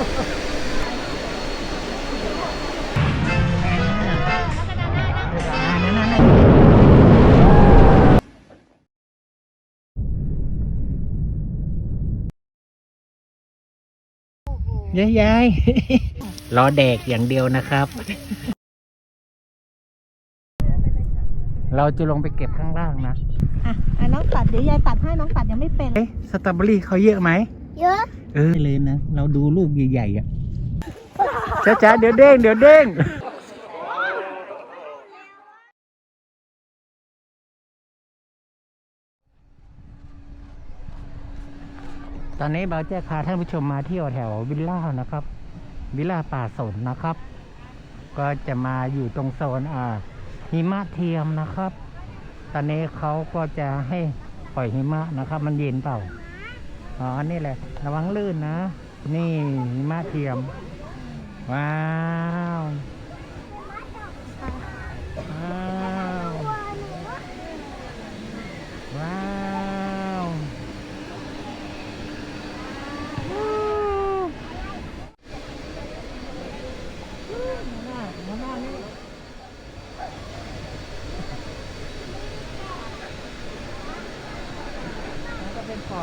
ยายยายรอแดกอย่างเดียวนะครับ เราจะลงไปเก็บข้างล่างนะ อะอะน้องตัดเดี๋ยวยายตัดให้น้องตัดยังไม่เป็น เอ๊ะสตรอเบอรี่เขาเยอะไหม เยอะ เออเลยนะ เราดูลูกใหญ่ๆอะจ้าๆเดี๋ยวเด้งเดี๋ยวเด้งตอนนี้เราแจะพาท่านผู้ชมมาเที่ยวแถววิลล่านะครับ วิลล่าป่าสนนะครับ ก็จะมาอยู่ตรงโซนอ่าหิมะเทียมนะครับ ตอนนี้เขาก็จะให้ปล่อยหิมะนะครับ มันเย็นเปล่า อ๋อ นี่แหละ ระวังลื่นนะ นี่หิมะเทียม ว้าว ว้าว ว้าวแล้วก็เป็นฟอ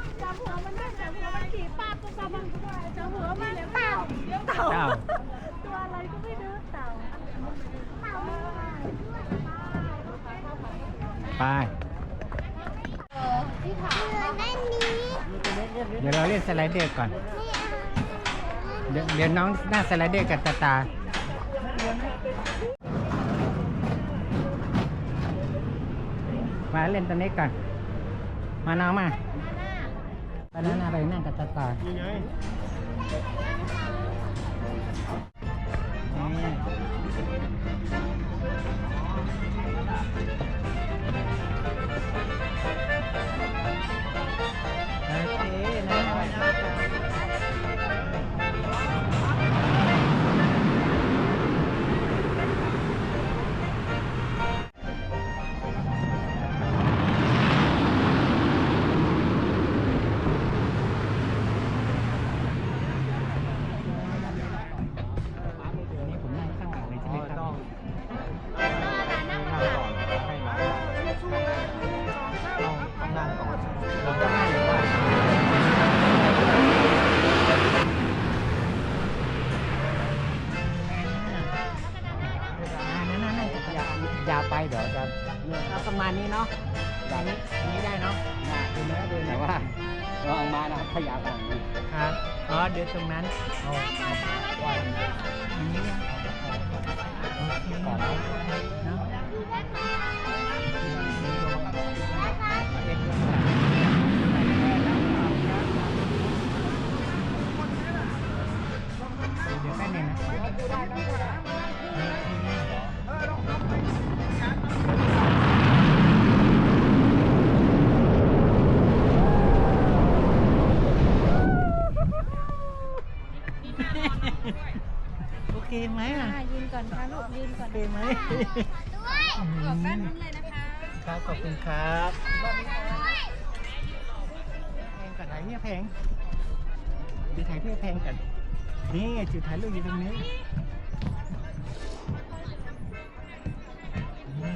งจับหัวมันได้จับหัวมันขี่ป้าปุ๊บจับมันจับหัวมันเต่าเต่า เต่า ตัวอะไรก็ไม่รู้เต่าเต่า ไป ที่ขาด้านนี้ เดี๋ยวเราเล่นสไลเดอร์ก่อน เดี๋ยวเดี๋ยวน้องหน้าสไลเดอร์กับตาตามาเล่นตัวนี้ก่อน มาน้องมาบานั่นอะไรนั่งกับตาตา ตรงนั้นเอาปล่อยอันนี้นะโอนนะ เดี๋ยวแป๊บนึงนะ ไหมอะอะยืนก่อนค่ะลูกยืนก่อนโอเคไหมขอบด้านนู้นเลยนะคะครับขอบคุณครับเพลงกับไหนเนี่ยเพลงจุดถ่ายเพื่อเพลงกันนี่จุดถ่ายรูปอยู่ตรงนี้อื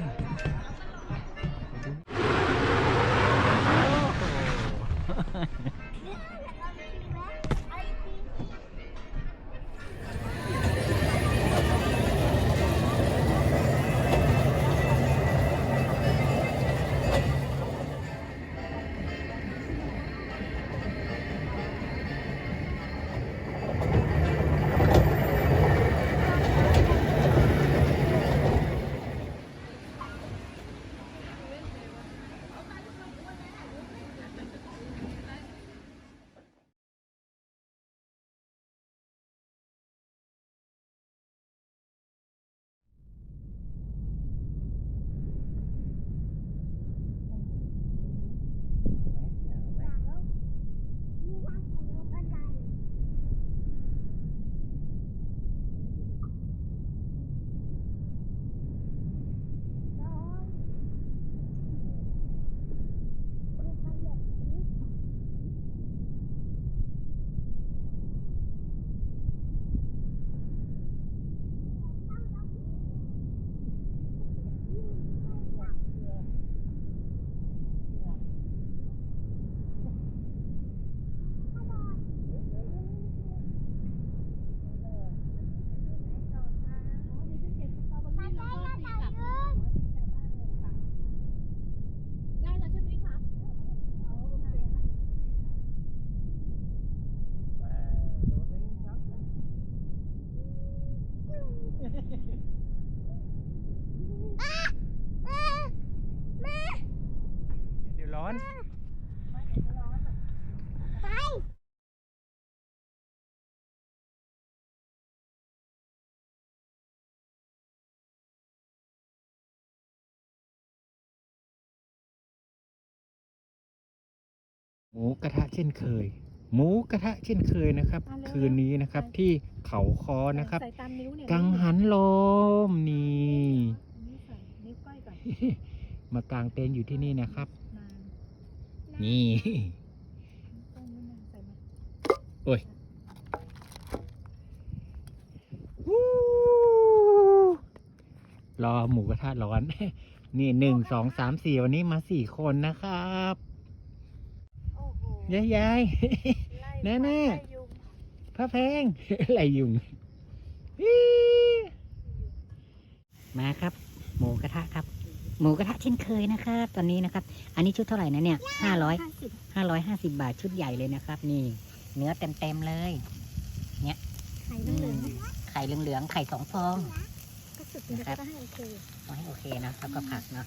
เดี๋ยร้อน หมูกระทะเช่นเคย หมูกระทะเช่นเคยนะครับ คืนนี้นะครับที่เขาคอนะครับใส่ตามนิ้วเนี่ยกังหันลมนี่นี่ใส่นิ้วก้อยก่อนมากางเต็นท์อยู่ที่นี่นะครับนานนี่ต้องนิ้วนางใส่มาโอ้ยวู้รอหมูกระทะร้อน นี่หนึ่งสองสามสี่วันนี้มาสี่คนนะครับโอ้โห ยายยายไล่แน่ๆไล่ยุงพระแพงอะไรยุงอี๋มาครับ หมูกระทะครับ หมูกระทะเช่นเคยนะครับ ตอนนี้นะครับ อันนี้ชุดเท่าไหร่นะเนี่ยห้าร้อยห้าสิบห้าร้อยห้าสิบาทชุดใหญ่เลยนะครับ นี่ เนื้อเต็มเต็มๆเลยไข่เหลืองไข่เหลืองๆไข่สองฟองๆก็สุดแล้วก็ให้โอเคเอาให้โอเคนะแล้วก็ผักเนาะ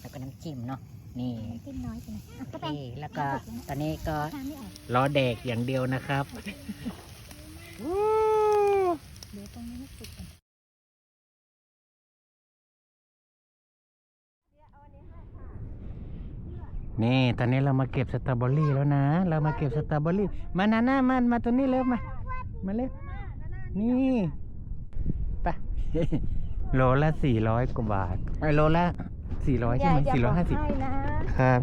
แล้วก็น้ำจิ้มเนาะนี่น้ำจิ้มน้อยไปหน่อย อะโอก็เคไปแล้วก็ตอนนี้ก็ทานไม่ออกรอแดกอย่างเดียวนะครับเดี๋ยวตรงนี้ไม่สุกก่อนนี่ตอนนี้เรามาเก็บสตรอเบอรี่แล้วนะ เรามาเก็บสตรอเบอรี่ มานาน่ามันมาตัวนี้เร็วมา มาเร็ว นี่ไปโลละสี่ร้อยกว่าบาทไอยโลละสี่ร้อยใช่ไหมสี่ร้อยห้าสิบให้นะครับ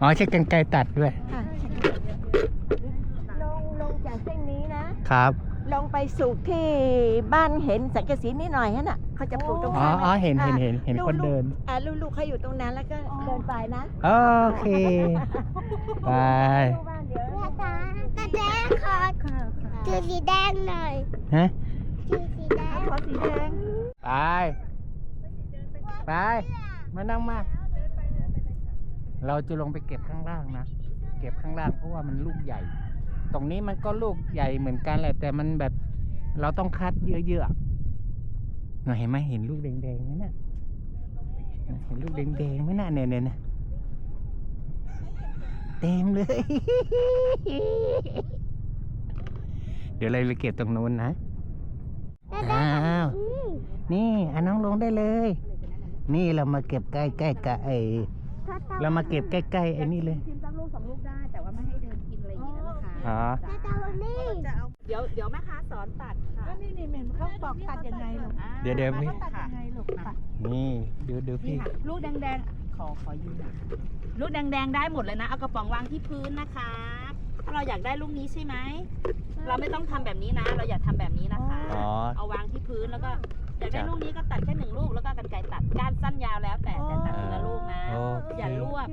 อ๋อใช้กันไกรตัดด้วย ค่ะลงลงจากเส้นนี้นะ ครับ ลงไปสูบที่บ้านเห็นสังกะสีนิดหน่อยฮะน่ะเขาจะปลูกตรงอ๋อข้ามอ๋อเห็นเห็นเห็นเห็นคนเดิน อ่าลูกๆเขาอยู่ตรงนั้นแล้วก็เดินไปนะโอเค ไปลูกบ้านเดี๋ยวตาตาแดงขอจือสีแดงหน่อยฮะจือสีแดง ขอสีแดง ไป ไป มานั่งมา เราจะลงไปเก็บข้างล่างนะ เก็บข้างล่างเพราะว่ามันลูกใหญ่ ตรงนี้มันก็ลูกใหญ่เหมือนกันแหละ แต่มันแบบเราต้องคัดเยอะๆหน่อยเห็นไหมเห็นลูกแดงๆไหมน่ะเห็นลูกแดงๆไหมน่ะเนี่ยเนี่ยเนี่ยเต็มเลย เดี๋ยวเราไปเก็บตรงนู้นนะ อ้าว นี่อันน้องลงได้เลย นี่เรามาเก็บใกล้ใกล้ๆกับไอ เรามาเก็บใกล้ๆไอ้นี่เลย ชิมสักลูกสองลูกได้ แต่ว่าไม่ให้เดินกินอะไรอย่างนี้นะคะอ๋อตาตาวันนี้จะเอาเดี๋ยวเดี๋ยวแม่ค้าสอนตัดค่ะก็นี่นี่เหม็นเขาบอกตัดยังไงลูกเดี๋ยวเดี๋ยวพี่ตัดยังไงลูกตัดนี่ดูดูนี่พี่ค่ะลูกแดงๆขอขอยืนหน่อยลูกแดงๆได้หมดเลยนะเอากระป๋องวางที่พื้นนะคะ ถ้าเราอยากได้ลูกนี้ใช่ไหมเราไม่ต้องทำแบบนี้นะ เราอยากทำแบบนี้นะคะ อ๋อ เอาวางที่พื้นแล้วก็ อยากได้จ้ะลูกนี้ก็ตัดแค่หนึ่งลูกแล้วก็กันไกรตัดก้านสั้นยาวแล้วแต่แต่ตัดทีละลูกนะโอเค อย่าลวก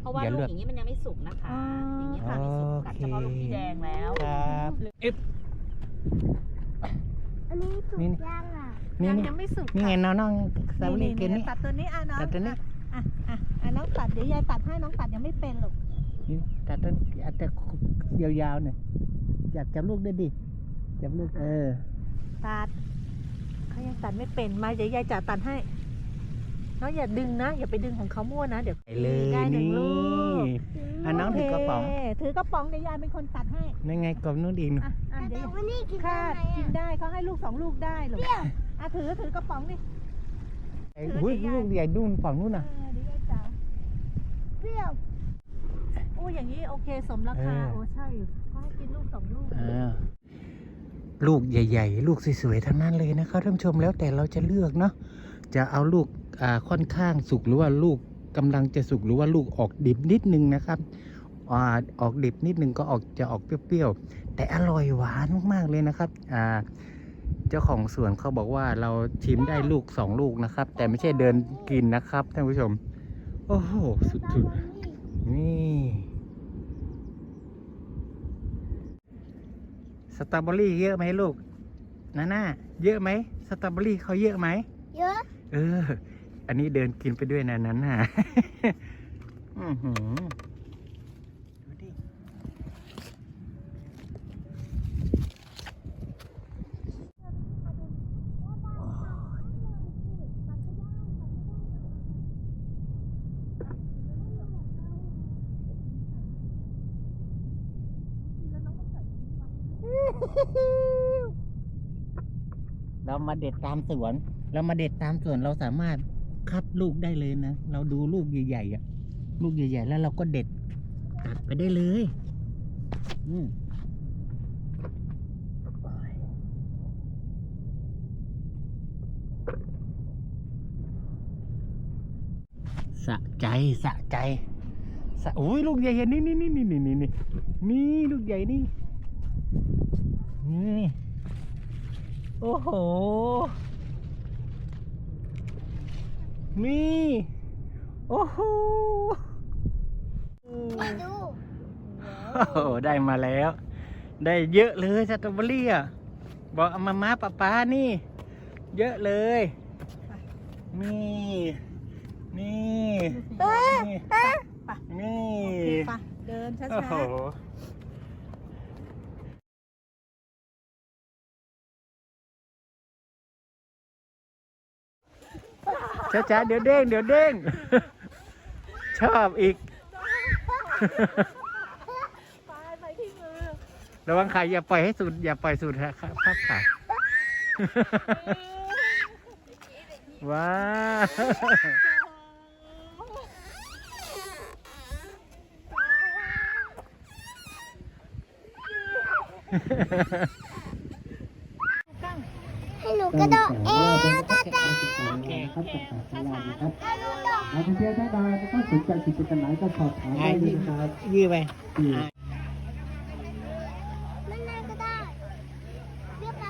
เพราะว่าอย่าลูลกวกอย่างนี้มันยังไม่สุกนะคะ อย่างนี้ค่ะไม่สุกตัดเฉพาะลูกที่แดงแล้วครับเอ๊ะอันนี้สุกนี่ ย่างอะนี่ยังนี่ยังไม่สุกนี่ไงน้องน้องสตรอเบอรี่กินนี่ ตัดตัวนี้อะน้องตัดตัวนี้ อะอะอะน้องตัดเดี๋ยวยายตัดให้น้องตัดยังไม่เป็นหรอกนี่แต่ต้นอาจจะยาวๆหน่อยจับจับลูกด้วยดิจับลูกเออตัดเขายัง ตัดไม่เป็นมาเดี๋ยวยายจะตัดให้น้องอย่าดึงนะอย่าไปดึงของเขามั่วนะเดี๋ยวไปเลยได้หนึ่งนี่ลูกอะน้องถือกระป๋องโเคถือกระป๋องเดี๋ยวยายเป็นคนตัดให้นั่นไงกลมนู้นดีนอะอะเดี๋ยววันนี้กินได้กินได้เขาให้ลูกสองลูกได้หรอกอะถือถือกระป๋องดิ ไอ้อุ้ยลูกใหญ่ดุนฝั่งนู้นเอน่ะอเดี๋ยวยายจ๋าเปรี้ยวโอ้อย่างนี้โอเคสมราคาเออ โอ้ใช่เขาให้กินลูกสองลูกอ่า ลูกใหญ่ ๆ ลูกสวยๆทั้งนั้นเลยนะครับท่านผู้ชมแล้วแต่เราจะเลือกเนาะจะเอาลูกอ่าค่อนข้างสุกหรือว่าลูกกำลังจะสุกหรือว่าลูกออกดิบนิดนึงนะครับอ่าออกดิบนิดนึงก็ออกจะออกเปรี้ยวๆแต่อร่อยหวานมากๆเลยนะครับอ่าเจ้าของสวนเขาบอกว่าเราชิมได้ลูกสองลูกนะครับ แต่ไม่ใช่เดินกินนะครับท่านผู้ชม โอ้โหสุดๆนี่ สตรอเบอรี่เยอะไหมลูกนาน่าเยอะไหมสตรอเบอรี่เขาเยอะไหมเยอะ เออ อันนี้เดินกินไปด้วยนะนั้นน่ะ อื้อหือ เรามาเด็ดตามสวน เรามาเด็ดตามสวนเราสามารถคัดลูกได้เลยนะ เราดูลูกใหญ่ๆอะ ลูกใหญ่ๆ แล้วเราก็เด็ดตัดไปได้เลย อืสะใจสะใจสะโอ้ยลูกใหญ่ๆนี่นี่นี่นี่นี่นี่นี่ลูกใหญ่นี่ นี่โอ้โห นี่ โอ้โหดูโอ้โหได้มาแล้ว ได้เยอะเลยสตรอเบอรี่อะบอกเอามาม้าป้าป้านี่ เยอะเลย นี่ นี่นี่นี่ไปเดินช้าโอ้โห ช้าๆเดี๋ยวเด้งเดี๋ยวเด้ง ชอบอีกๆไปไปที่มือระวังไข่อย่าปล่อยให้สุด อย่าปล่อยสุดครับครับค่ว้าให้หนูกระโดดเอวตาตาครับจากสายงานนะครับนักท่องเที่ยวท่านใดนะครับสนใจกิจกรรมไหนก็สอบถามได้เลยนะครับยื้อไปที่ไม่น่าก็ได้เรียกมา